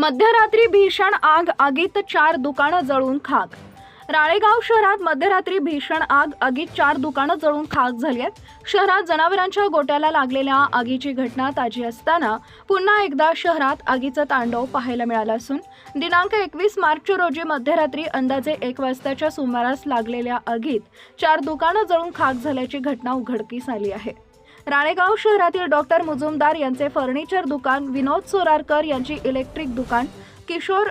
मध्यरात्री भीषण आग आगीत चार दुकानं जळून खाक. राळेगाव शहरात मध्यरात्री भीषण आग आगीत चार दुकानं जळून खाक झाली आहेत. शहरात जनावरांच्या गोट्याला लागलेल्या आगीची घटना ताजी असताना पुन्हा एकदा शहरात आगीचं तांडव पाहायला मिळालं असून दिनांक एकवीस मार्च रोजी मध्यरात्री अंदाजे एक वाजताच्या सुमारास लागलेल्या आगीत चार दुकानं जळून खाक झाल्याची घटना उघडकीस आली आहे. राळेगाव शहरातील डॉक्टर मुजुमदार यांचे फर्निचर दुकान विनोद सोरारकर यांची इलेक्ट्रिक दुकान किशोर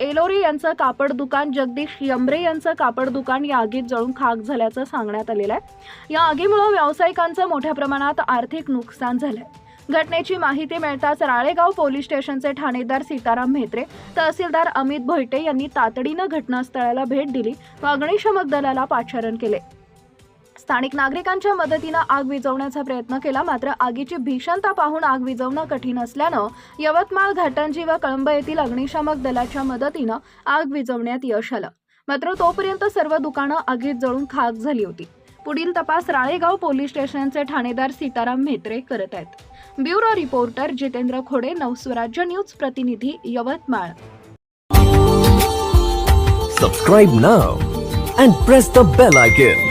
एलोरी यांचं कापड दुकान जगदीश यमरे यांचं कापड दुकान या आगीत जळून खाक झाल्याचं सांगण्यात आलेलं आहे. या आगीमुळे व्यावसायिकांचं मोठ्या प्रमाणात आर्थिक नुकसान झालंय. घटनेची माहिती मिळताच राळेगाव पोलीस स्टेशनचे ठाणेदार सीताराम म्हेत्रे तहसीलदार अमित भोयटे यांनी तातडीनं घटनास्थळाला भेट दिली व अग्निशमक दलाला पाचारण केले. स्थानिक नागरिकांच्या मदतीनं आग विझवण्याचा प्रयत्न केला मात्र आगीची भीषणता पाहून आग विझवणं कठीण असल्यानं यवतमाळ घाटंजी व कळंब येथील अग्निशामक दलाच्या मदतीनं आग विझवण्यात यश आलं. मात्र तोपर्यंत सर्व दुकानं आगीत जळून खाक झाली होती. पुढील तपास राळेगाव पोलीस स्टेशनचे ठाणेदार सीताराम म्हेत्रे करत आहेत. Bureau reporter Jitendra Khode Navswarajya news प्रतिनिधी Yavatmal. Subscribe now and press the bell icon